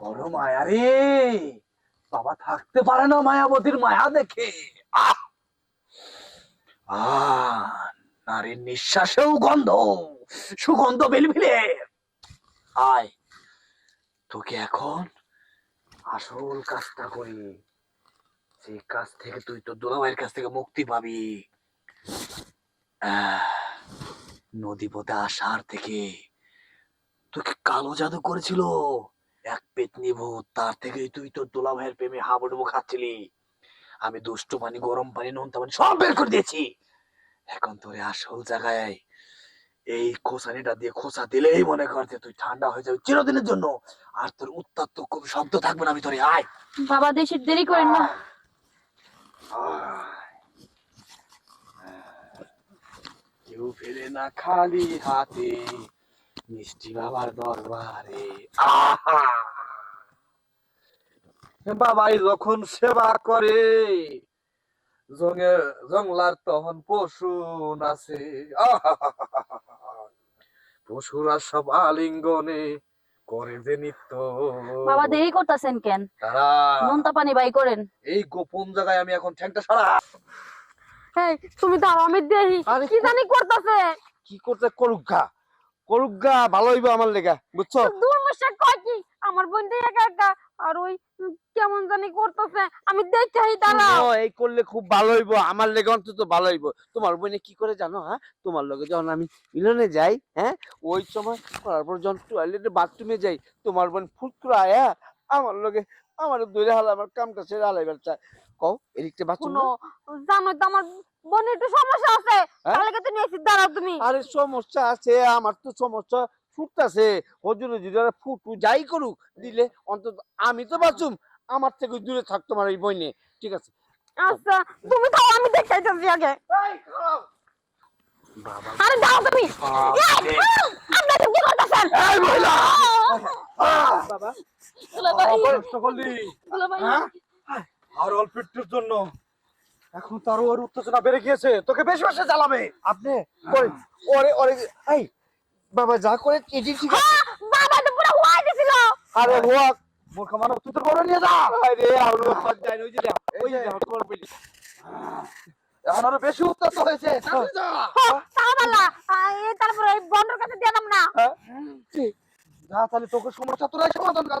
বড় মায়া রে! বাবা থাকতে পারে না মায়াবতীর মায়া দেখে। নারীর নিঃশ্বাসেও গন্ধ, সুগন্ধ আয়, তোকে এখন আসল কাজটা করি। যে কাজ থেকে তুই তোর দুলাভাইয়ের কাছ থেকে মুক্তি পাবি। নদী আসার থেকে তোকে কালো জাদু করেছিল। এক পেতনি ভূত তার থেকে তুই তোর দোলা ভাইয়ের প্রেমে হাবুডুবু খাচ্ছিলি। আমি দুষ্ট পানি গরম পানি নুন পানি সব বের করে দিয়েছি। এখন তোর আসল জায়গায় এই খোসানিটা দিয়ে খোসা দিলেই মনে কর যে তুই ঠান্ডা হয়ে যাবে চিরদিনের জন্য। আর তোর উত্তপ্ত কোনো শব্দ থাকবে না ভিতরে আয়। বাবা দেশে দেরি করেন না। কেউ ফেলে না খালি হাতে। মিষ্টি বাবার দরবারে আহা! বাবাই যখন সেবা করে জঙ্গে জংলার তখন পশু নাচে। পশুরা সব আলিঙ্গনে করে যে নিত্য। বাবা দেরি করতেছেন কেন? তারা নোনতা পানি বাই করেন। এই গোপন জায়গায় আমি এখন ঠ্যাংটা সারা তুমি তো আমি দেখি আরে কি জানি করতেছে? কি করতে করুগা করুগা ভালো হইব আমার লেগা বুঝছ? দূর মশা কয় কি? আমার বোন দিয়ে একা একা আর ওই কেমন জানি করতেছে। আমি দেখাই দাঁড়াও। এই করলে খুব ভালো হইব আমার লেগে অন্তত ভালো হইব। তোমার বোনে কি করে জানো হ্যাঁ? তোমার লগে যখন আমি মিলনে যাই হ্যাঁ? ওই সময় করার পর যখন টয়লেটে বাথরুমে যাই তোমার বোন ফুটকুরা আয়া আমার লগে আমার দূরে হালা আমার কামটা ছেড়ে হালাইবার চায় কও এদিকটা বাথরুম জানো তো আমার বোনের একটু সমস্যা আছে। হ্যাঁ? তাহলে তুমি এসে দাঁড়াও তুমি। আরে সমস্যা আছে আমার তো সমস্যা ফুটতাছে। হজুরে যদি ফুটু যাই করুক দিলে অন্তত আমি তো বাঁচুম। আমার থেকে দূরে থাক তোমার এই বইনে ঠিক আছে? আচ্ছা তুমি তো আমি দেখাইতেছি আগে। আরে দাও তুমি। কি করতেছেন এই মহিলা! বাবা। দুলাভাই। অপরাধ দুলাভাই। হ্যাঁ? আর অল্প একটুর জন্য। এখন তার ওর উত্তেজনা বেড়ে গিয়েছে। তোকে বেশি বেশি জ্বালাবে। আপনি ওরে ওরে ওরে এই বাবা যা করে এটি ঠিক আছে। হ্যাঁ, বাবা তো পুরো হওয়াই দিছিল। আরে হোক মূর্খ মানব তুই তো বড় নিয়ে যা। আরে আর ওই যে ওই যে দেখ, তোর বলি এখন আরও বেশি উত্তপ্ত হয়েছে। তাড়াতাড়ি যা। তাহলে তারপরে এই বন্ধুর কাছে দিয়ে দাম না। হ্যাঁ? যা তাহলে তোকে সমস্যা তোরাই সমাধান কর।